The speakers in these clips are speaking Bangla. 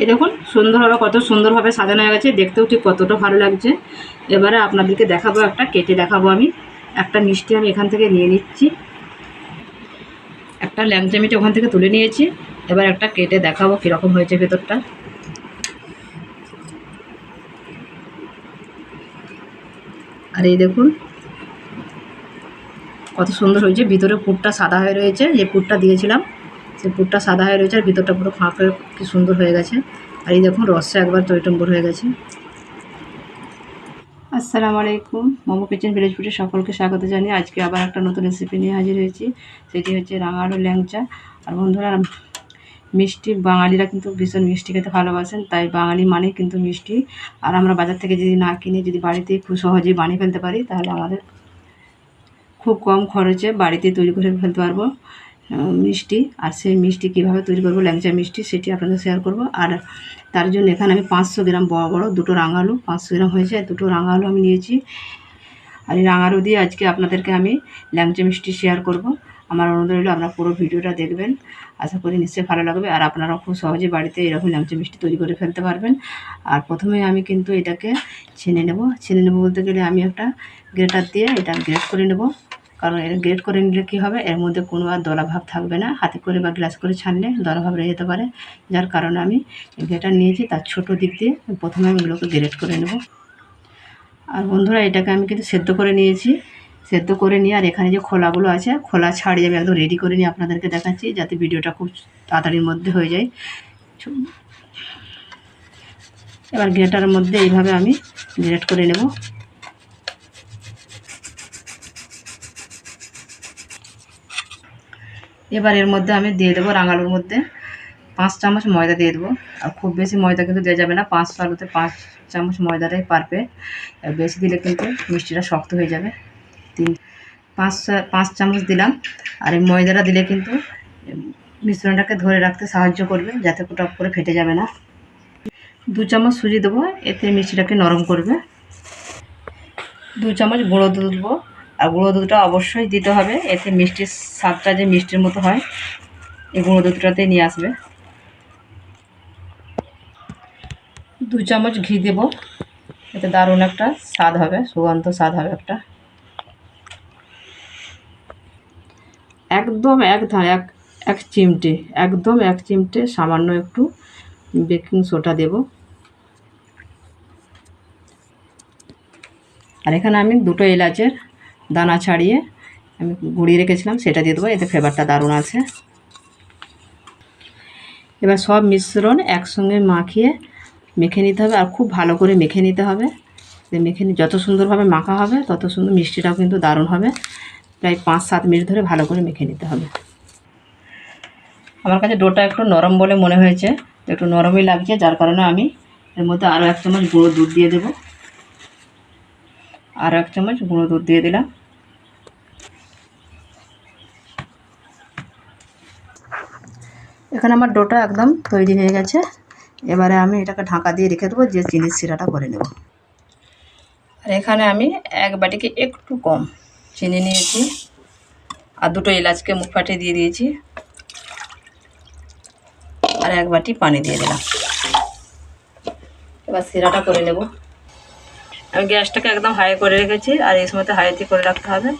এই দেখুন, সুন্দরভাবে কত সুন্দরভাবে সাজানো হয়ে গেছে। দেখতেও ঠিক কতটা ভালো লাগছে। এবারে আপনাদেরকে দেখাবো একটা, কেটে দেখাবো আমি। একটা মিষ্টি আমি এখান থেকে নিয়ে নিচ্ছি। একটা ল্যাংচা মিষ্টি ওখান থেকে তুলে নিয়েছি। এবার একটা কেটে দেখাবো কীরকম হয়েছে ভেতরটা। আর এই দেখুন, কত সুন্দর হয়েছে। ভিতরে পুরটা সাদা হয়ে রয়েছে। যে পুরটা দিয়েছিলাম সেই পুরটা সাদা হয়ে রয়েছে আর ভিতরটা পুরো ফাঁক হয়ে কি সুন্দর হয়ে গেছে। আর এই দেখুন, রসে একবার টইটম্বর হয়ে গেছে। আসসালামু আলাইকুম, মোমো কিচেন ভিলেজ ফুডে সকলকে স্বাগত জানিয়ে আজকে আবার একটা নতুন রেসিপি নিয়ে হাজির হয়েছি। সেটি হচ্ছে রাঙালু ল্যাংচা। আর বন্ধুরা, মিষ্টি বাঙালিরা কিন্তু ভীষণ মিষ্টি খেতে ভালোবাসেন, তাই বাঙালি মানে কিন্তু মিষ্টি। আর আমরা বাজার থেকে যদি না কিনে যদি বাড়িতে খুব সহজেই বানিয়ে ফেলতে পারি, তাহলে আমাদের খুব কম খরচে বাড়িতে তৈরি করে ফেলতে পারব। মিষ্টি, আর সেই মিষ্টি কীভাবে তৈরি করব, ল্যাংচা মিষ্টি, সেটি আপনাদের শেয়ার করব। আর তার জন্য এখানে আমি পাঁচশো গ্রাম বড় বড় দুটো রাঙালু, পাঁচশো গ্রাম হয়েছে দুটো রাঙালু আমি নিয়েছি। আর এই রাঙালু দিয়ে আজকে আপনাদেরকে আমি ল্যাংচা মিষ্টি শেয়ার করব। আমার অনুরোধ রইল, আপনারা পুরো ভিডিওটা দেখবেন। আশা করি নিশ্চয়ই ভালো লাগবে, আর আপনারা খুব সহজে বাড়িতে এরকম ল্যাংচা মিষ্টি তৈরি করে ফেলতে পারবেন। আর প্রথমে আমি কিন্তু এটাকে ছেনে নেব। ছেনে নেব বলতে গেলে আমি একটা গ্রেটার দিয়ে এটা গ্রেট করে নেব। কারণ এর গ্রেট করে নিলে কী হবে? এর মধ্যে কোনো আর দলা ভাব থাকবে না। হাতে করে বা গ্লাস করে ছানলে দলা ভাব রয়ে যেতে পারে। যার কারণে আমি গ্রেটার নিয়েছি, তার ছোট দিক দিয়ে প্রথমে আমি এগুলোকে গ্রেট করে নেব। আর বন্ধুরা, এটাকে আমি কিন্তু সেদ্ধ করে নিয়েছি। সেদ্ধ করে নিয়ে আর এখানে যে খোলাগুলো আছে, খোলা ছাড়িয়ে আমি একদম রেডি করে নিয়ে আপনাদেরকে দেখাচ্ছি, যাতে ভিডিওটা খুব তাড়াতাড়ির মধ্যে হয়ে যায়। এবার গ্রেটারের মধ্যে এইভাবে আমি গ্রেট করে নেব। এবার এর মধ্যে আমি দিয়ে দেবো রাঙালুর মধ্যে। পাঁচ চামচ ময়দা দিয়ে দেবো। আর খুব বেশি ময়দা কিন্তু দেওয়া যাবে না। পাঁচ আলুতে পাঁচ চামচ ময়দাটাই পারফেক্ট বেশি দিলে কিন্তু মিষ্টিটা শক্ত হয়ে যাবে। তিন, পাঁচ পাঁচ চামচ দিলাম। আর এই ময়দাটা দিলে কিন্তু মিশ্রণটাকে ধরে রাখতে সাহায্য করবে, যাতে টপ করে ফেটে যাবে না। দু চামচ সুজি দেবো। এতে মিষ্টিটাকে নরম করবে। দু চামচ গুঁড়ো দুধ দেবো। আর গুঁড়ো দুধটা অবশ্যই দিতে হবে। এতে মিষ্টির স্বাদটা যে মিষ্টির মতো হয়, এই গুঁড়ো দুধটাতেই নিয়ে আসবে। দু চামচ ঘি দেব। এতে দারুণ একটা স্বাদ হবে, সুগন্ধ স্বাদ হবে একটা। একদম এক ধা, এক এক চিমটে, একদম এক চিমটে সামান্য একটু বেকিং সোডা দেব। আর এখানে আমি দুটো এলাচের দানা ছাড়িয়ে আমি গুঁড়িয়ে রেখেছিলাম, সেটা দিয়ে দেবো, এতে ফ্লেভারটা দারুণ আছে। এবার সব মিশ্রণ একসঙ্গে মাখিয়ে মেখে নিতে হবে, আর খুব ভালো করে মেখে নিতে হবে। মেখে যত সুন্দরভাবে মাখা হবে, তত সুন্দর মিষ্টিটাও কিন্তু দারুণ হবে। প্রায় পাঁচ সাত মিনিট ধরে ভালো করে মেখে নিতে হবে। আমার কাছে ডোটা একটু নরম বলে মনে হয়েছে, একটু নরমই লাগছে, যার কারণে আমি এর মধ্যে আরও এক চামচ গুঁড়ো দুধ দিয়ে দেবো। আরও এক চামচ গুঁড়ো দুধ দিয়ে দিলাম। এখানে আমার ডোটা একদম তৈরি হয়ে গেছে। এবারে আমি এটাকে ঢাকা দিয়ে রেখে দেবো যে চিনির শিরাটা করে নেব। আর এখানে আমি এক বাটিকে একটু কম চিনি নিয়েছি। আর দুটো এলাচকে মুখ ফাটিয়ে দিয়ে দিয়েছি। আর এক বাটি পানি দিয়ে দিলাম। এবার শিরাটা করে নেব। আমি গ্যাসটাকে একদম হাই করে রেখেছি আর এই সময়তে হাইতে করে রাখতে হবে।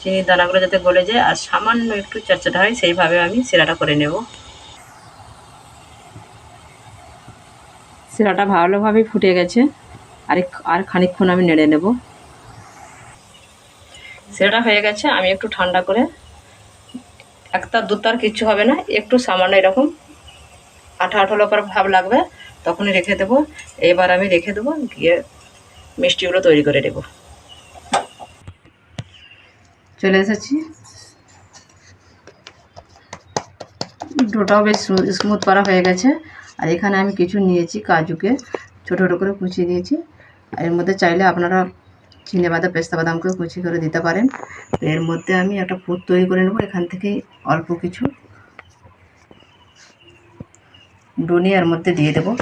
চিনির দানাগুলো যাতে গলে যায় আর সামান্য একটু চটচটা হয় সেইভাবে আমি শিরাটা করে নেব। শিরাটা ভালোভাবে ফুটে গেছে। আর আর খানিকক্ষণ আমি নেড়ে নেব। শিরাটা হয়ে গেছে আমি একটু ঠান্ডা করে একটা দুতার কিচ্ছু হবে না একটু সামান্য এরকম আঠা আঠা লোকার ভাব লাগবে তখনই রেখে দেবো। এবার আমি রেখে দেবো গিয়ে মিষ্টিগুলো তৈরি করে দেবো চলে এসেছি। ডোটাও বেশ স্মুথ করা হয়ে গেছে। আর এখানে আমি কিছু নিয়েছি কাজুকে। ছোটো ছোটো করে কুচিয়ে দিয়েছি। আর এর মধ্যে চাইলে আপনারা চিনে বাদাম পেস্তা বাদামকেও কুচি করে দিতে পারেন। এর মধ্যে আমি একটা পুর তৈরি করে নেব। এখান থেকেই অল্প কিছু ডুনি এর মধ্যে দিয়ে দেবো।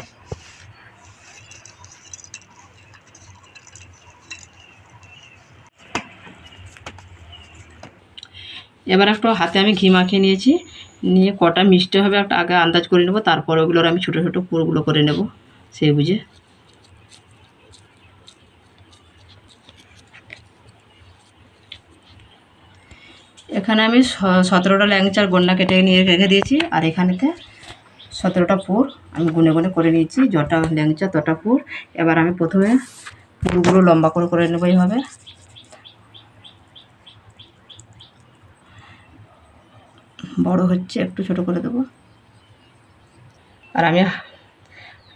এবার একটু হাতে আমি ঘি মাখিয়ে নিয়েছি। নিয়ে কটা মিষ্টি হবে একটা আগে আন্দাজ করে নেব, তারপর ওগুলোর আমি ছোটো ছোটো পুরগুলো করে নেব, সেই বুঝে। এখানে আমি সতেরোটা ল্যাংচার গন্না কেটে নিয়ে রেখে দিয়েছি, আর এখানেতে সতেরোটা পুর আমি গুনে গুনে করে নিয়েছি, যটা ল্যাংচা তটা পুর। এবার আমি প্রথমে পুরগুলো লম্বা করে করে নেব এইভাবে। বড় হচ্ছে, একটু ছোট করে দেবো। আর আমি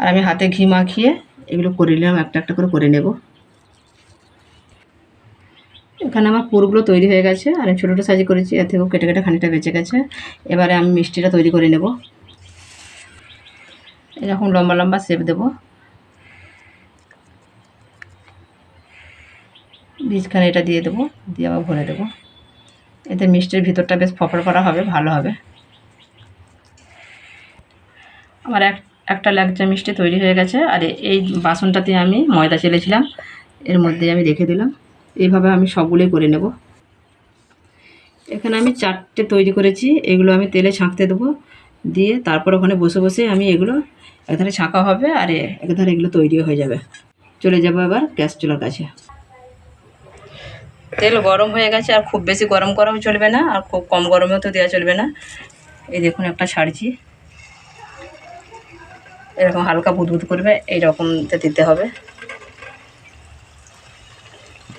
আর আমি হাতে ঘি মাখিয়ে এগুলো করে নিলাম, একটা একটা করে করে নেব। এখানে আমার পুরগুলো তৈরি হয়ে গেছে, আর আমি ছোটো ছোটো সাইজ করেছি এর থেকেও কেটে কেটে খানিকটা বেঁচে গেছে। এবারে আমি মিষ্টিটা তৈরি করে নেব। এরকম লম্বা লম্বা শেপ দেবো। বীজখানে এটা দিয়ে দেবো, দিয়ে আবার ভরে দেবো। এতে মিষ্টির ভিতরটা বেশ ফপড় করা হবে, ভালো হবে। আমার এক, একটা ল্যাংচা মিষ্টি তৈরি হয়ে গেছে, আর এই বাসনটাতে আমি ময়দা চেলেছিলাম, এর মধ্যে আমি রেখে দিলাম। এইভাবে আমি সবগুলোই করে নেব। এখানে আমি চারটে তৈরি করেছি, এগুলো আমি তেলে ছাঁকতে দেবো, দিয়ে তারপর ওখানে বসে বসে আমি এগুলো একধারে ছাঁকা হবে, আর একধারে এগুলো তৈরিও হয়ে যাবে। চলে যাব এবার গ্যাস চুলার কাছে। তেল গরম হয়ে গেছে, আর খুব বেশি গরম করাও চলবে না, আর খুব কম গরমেও তো দেওয়া চলবে না। এই দেখুন একটা ছাড়ছি এরকম হালকা বুদবুদ করবে এইরকমতে দিতে হবে।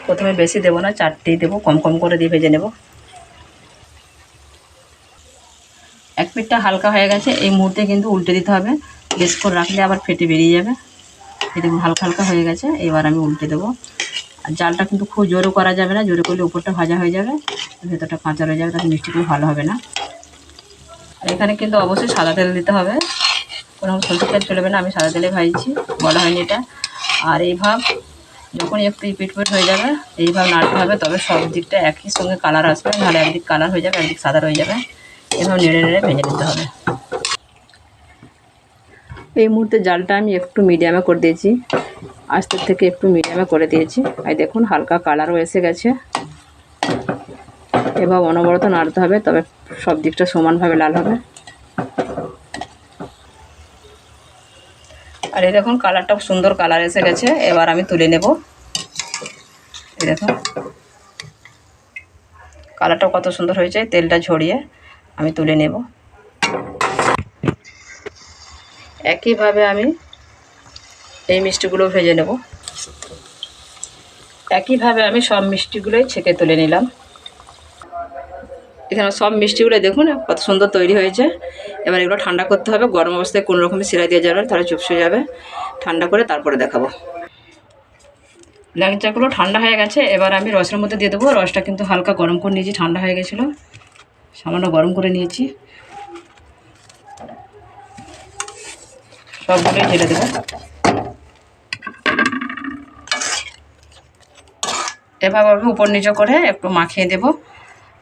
প্রথমে বেশি দেবো না, চারটেই দেবো, কম কম করে দিয়ে ভেজে নেব। এক পিঠটা হালকা হয়ে গেছে, এই মুহূর্তে কিন্তু উল্টে দিতে হবে। বেশ করে রাখলে আবার ফেটে বেরিয়ে যাবে। এই দেখুন হালকা হালকা হয়ে গেছে, এবার আমি উল্টে দেবো। আর জালটা কিন্তু খুব জোরও করা যাবে না, জোরে করলে উপরটা ভাজা হয়ে যাবে, ভেতরটা কাঁচা রয়ে যাবে, তাতে মিষ্টিগুলো ভালো হবে না। আর এখানে কিন্তু অবশ্যই সাদা তেল দিতে হবে। কোনো সরষের তেল চলবে না, আমি সাদা তেলে ভাজছি, বলা হয়নি এটা। আর এই ভাব, যখন একটু পিট পিট হয়ে যাবে এইভাবে নাড়তে হবে, তবে সব দিকটা একই সঙ্গে কালার আসবে, নাহলে একদিক কালার হয়ে যাবে, একদিক সাদা হয়ে যাবে। এভাবে নেড়ে নেড়ে ভেজে নিতে হবে। এই মুহূর্তে জালটা আমি একটু মিডিয়ামে করে দিয়েছি। আস্তের থেকে একটু মিডিয়ামে করে দিয়েছি। আর দেখুন, হালকা কালারও এসে গেছে। এবার অনবরত নাড়তে হবে, তবে সব দিকটা সমানভাবে লাল হবে। আর এই দেখুন কালারটা সুন্দর কালার এসে গেছে। এবার আমি তুলে নেব। এই দেখুন কালারটা কত সুন্দর হয়েছে, তেলটা ঝরিয়ে আমি তুলে নেব। একইভাবে আমি এই মিষ্টিগুলো ভেজে নেব। একইভাবে আমি সব মিষ্টিগুলোই ছেঁকে তুলে নিলাম। এখানে সব মিষ্টিগুলো দেখুন কত সুন্দর তৈরি হয়েছে। এবার এগুলো ঠান্ডা করতে হবে। গরম অবস্থায় কোনো রকমের সিরা দিয়ে যাবে তাহলে চুপসে যাবে। ঠান্ডা করে তারপরে দেখাবো। ল্যাংচাগুলো ঠান্ডা হয়ে গেছে, এবার আমি রসের মধ্যে দিয়ে দেবো। রসটা কিন্তু হালকা গরম করে নিয়েছি, ঠান্ডা হয়ে গেছিল। সামান্য গরম করে নিয়েছি। সবগুলোই ঢেলে দেবো। এভাবে উপর নিচে করে একটু মাখিয়ে দেবো।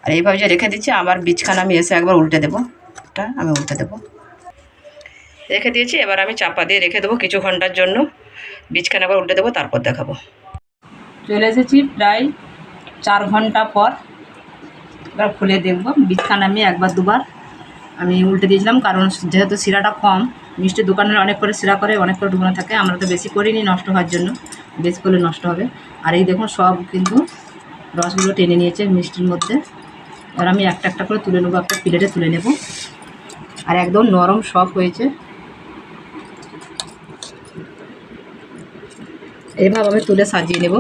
আর এইভাবে যে রেখে দিচ্ছি আবার বীজখানা আমি এসে একবার উল্টে দেবো। এটা আমি উল্টে দেবো। রেখে দিয়েছি, এবার আমি চাপা দিয়ে রেখে দেবো কিছু ঘণ্টার জন্য। বীজখানা আবার উল্টে দেবো, তারপর দেখাবো। চলে এসেছি প্রায় চার ঘণ্টা পর। এবার খুলে দেখব। বীজখানা আমি একবার দুবার আমি উল্টে দিয়েছিলাম, কারণ যেহেতু শিরাটা কম মিষ্টির দোকানের অনেক করে শিরা করে, অনেক করে ডুবানো থাকে। আমরা তো বেশি করিনি নষ্ট হওয়ার জন্য। বেশি করলে নষ্ট হবে। আর এই দেখুন, সব কিন্তু রসগুলো টেনে নিয়েছে মিষ্টির মধ্যে। এবার আমি একটা একটা করে তুলে নেব, একটা প্লেটে তুলে নেব। আর একদম নরম সব হয়েছে। এইভাবে আমি তুলে সাজিয়ে নেব।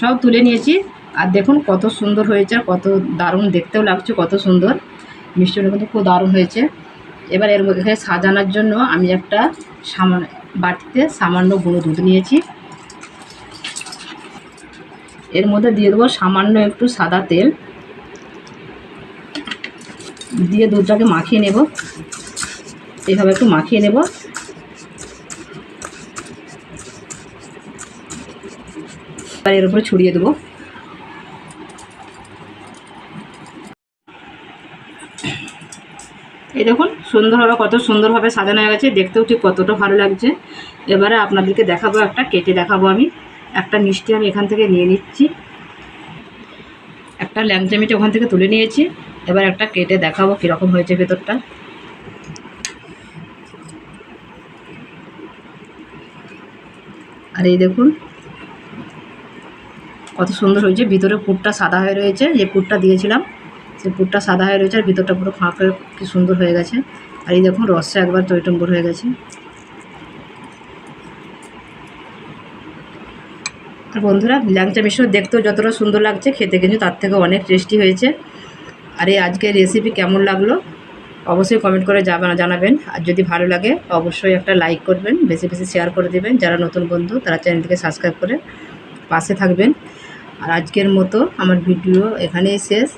সব তুলে নিয়েছি। আর দেখুন কত সুন্দর হয়েছে আর কত দারুণ, দেখতেও লাগছে কত সুন্দর। মিষ্টিটা কিন্তু খুব দারুণ হয়েছে। এবার এর মধ্যে সাজানোর জন্য আমি একটা সামান্য বাটিতে সামান্য গুঁড়ো দুধ নিয়েছি। এর মধ্যে দিয়ে দেবো সামান্য একটু সাদা তেল। দিয়ে দুধটাকে মাখিয়ে নেব। এভাবে একটু মাখিয়ে নেব। এবার এর উপরে ছড়িয়ে দেবো। এই দেখুন, সুন্দরভাবে কত সুন্দরভাবে সাজানো হয়ে গেছে। দেখতেও ঠিক কতটা ভালো লাগছে। এবারে আপনাদেরকে দেখাবো একটা, কেটে দেখাবো আমি। একটা মিষ্টি আমি এখান থেকে নিয়ে নিচ্ছি। একটা ল্যাংচা মিষ্টি ওখান থেকে তুলে নিয়েছি। এবার একটা কেটে দেখাবো কীরকম হয়েছে ভেতরটা। আর এই দেখুন, কত সুন্দর হয়েছে। ভিতরে পুরটা সাদা হয়ে রয়েছে, যে পুরটা দিয়েছিলাম। পুরটা সাদা হয়ে রয়েছে আর ভিতরটা পুরো ফাঁকা কি সুন্দর হয়ে গেছে। আর এই দেখুন রসে একবার টইটম্বর হয়ে গেছে। আর বন্ধুরা, ল্যাংচা মিশো দেখতেও যতটা সুন্দর লাগছে, খেতে কিন্তু তার থেকে অনেক টেস্টি হয়েছে। আর এই আজকের রেসিপি কেমন লাগল, অবশ্যই কমেন্ট করে যাবা- জানাবেন। আর যদি ভালো লাগে, অবশ্যই একটা লাইক করবেন, বেশি বেশি শেয়ার করে দেবেন। যারা নতুন বন্ধু, তারা চ্যানেলটিকে সাবস্ক্রাইব করে পাশে থাকবেন। আর আজকের মতো আমার ভিডিও এখানেই শেষ।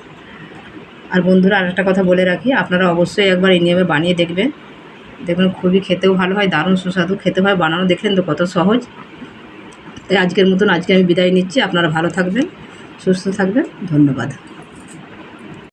আর বন্ধুরা, আর একটা কথা বলে রাখি, আপনারা অবশ্যই একবার এই নিয়মে বানিয়ে দেখবেন। দেখবেন খুবই খেতেও ভালো হয়, দারুণ সুস্বাদু, খেতে হয়, বানানো দেখলেন তো কত সহজ। তাই আজকের মতন আজকে আমি বিদায় নিচ্ছি, আপনারা ভালো থাকবেন, সুস্থ থাকবেন, ধন্যবাদ।